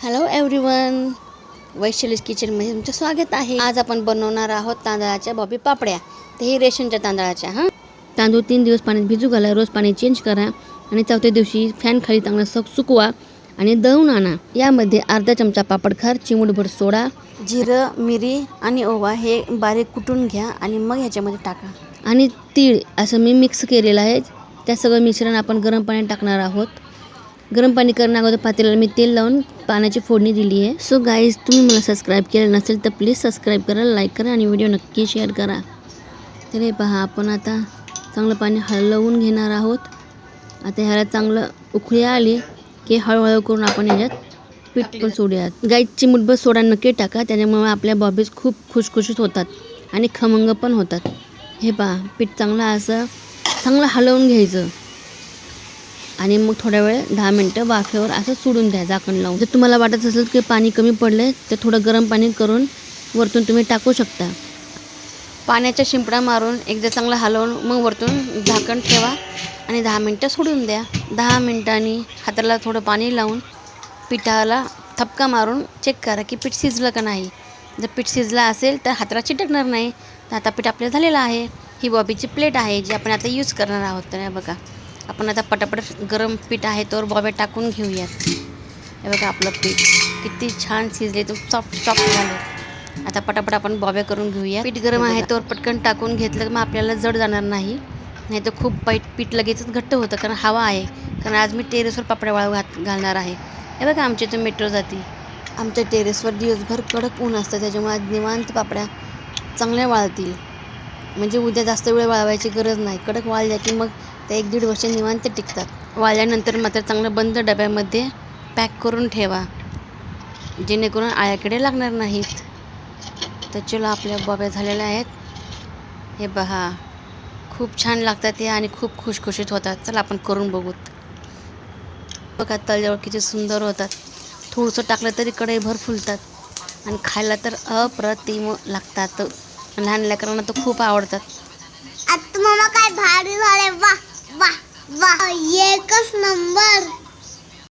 Hello everyone Vaishali's किचनमध्ये तुमचं स्वागत आहे. आज आपण बनवणार आहोत तांदळाच्या बॉबी पापड्या. ते ही रेशनच्या तांदळाच्या हां? तांदूळ तीन दिवस पाण्यात भिजू घाला रोज पाणी चेंज करा आणि चौथ्या दिवशी फॅन खाली चांगला सक सुकवा आणि दळून आणा. यामध्ये अर्धा चमचा पापडखार चिमूटभर सोडा. जिरं मिरी आणि ओवा हे बारीक कुटून घ्या आणि मग ह्याच्यामध्ये टाका. आणि तीळ असं मी मिक्स केलेलं आहे. त्या सगळं मिश्रण आपण गरम पाण्यात टाकणार आहोत. गरम पाणी करण्या अगोदर पातेल्याला मी तेल लावून पाण्याची फोडणी दिली आहे. सो गाईज तुम्ही मला सबस्क्राईब केलं नसेल तर प्लीज सबस्क्राईब करा लाईक करा आणि व्हिडिओ नक्की शेअर करा. तर हे पहा आपण आता चांगलं पाणी हलवून घेणार आहोत. आता ह्याला चांगलं उकळी आली की हळूहळू करून आपण ह्याच्यात पीठ पण सोडूयात. गाईची मुठभर सोडा नक्की टाका त्याच्यामुळे आपल्या बॉबीज खूप खुशखुशीत होतात आणि खमंग पण होतात. हे पहा पीठ चांगलं असं चांगलं हलवून घ्यायचं. आणि मग थोड्या वेळ दहा मिनटं वाफेवर असं सोडून द्या झाकण लावून. जर तुम्हाला वाटत असेल की पाणी कमी पडलं तर थोडं गरम पाणी करून वरतून तुम्ही टाकू शकता. पाण्याच्या शिंपडा मारून एकदा चांगलं हलवून मग वरतून झाकण ठेवा आणि दहा मिनटं सोडून द्या. दहा मिनटांनी हाताला थोडं पाणी लावून पिठाला थपका मारून चेक करा की पीठ शिजलं का नाही. जर पीठ शिजलं असेल तर हाताला चिटकणार नाही. तर आता पीठ आपलं झालेलं आहे. ही बॉबीची प्लेट आहे जी आपण आता यूज करणार आहोत. तर बघा. आपण आता पटापट गरम पीठ आहे तर बॉबे टाकून घेऊयात. हे बघा आपलं पीठ. किती छान शिजले तर सॉफ्ट सॉफ्ट झालं. आता पटापट आपण बॉबे करून घेऊया पीठ गरम आहे तर पटकन टाकून घेतलं मग आपल्याला जड जाणार नाही. नाही तर खूप पाईट पीठ लगेचच घट्ट होतं कारण हवा आहे. कारण आज मी टेरेसवर पापड्या वाळू घात घालणार आहे. हे बघा आमच्या इथून मेट्रो जाती. आमच्या टेरेसवर दिवसभर कडक ऊन असतं. त्याच्यामुळे आज निवांत पापड्या चांगल्या वाळतील. म्हणजे उद्या जास्त वेळ वाळवायची गरज नाही. कडक वाळल्या की मग ते एक दीड वर्ष निवांत टिकतात. वाळल्यानंतर मात्र चांगलं बंद डब्यामध्ये पॅक करून ठेवा. जेणेकरून आळ्याकडे लागणार नाहीत. तर चलो आपल्या बॉब्या झालेल्या आहेत. हे बघा खूप छान लागतात हे आणि खूप खुशखुशीत होतात. चला आपण करून बघूत. बघा तळल्यावर किती सुंदर होतात. थोडंसं टाकलं तरी कढईभर फुलतात. आणि खायला तर अप्रतिम लागतात. लहान लेकरांना तर खूप आवडतात. आता मम्मा काय भारी झाले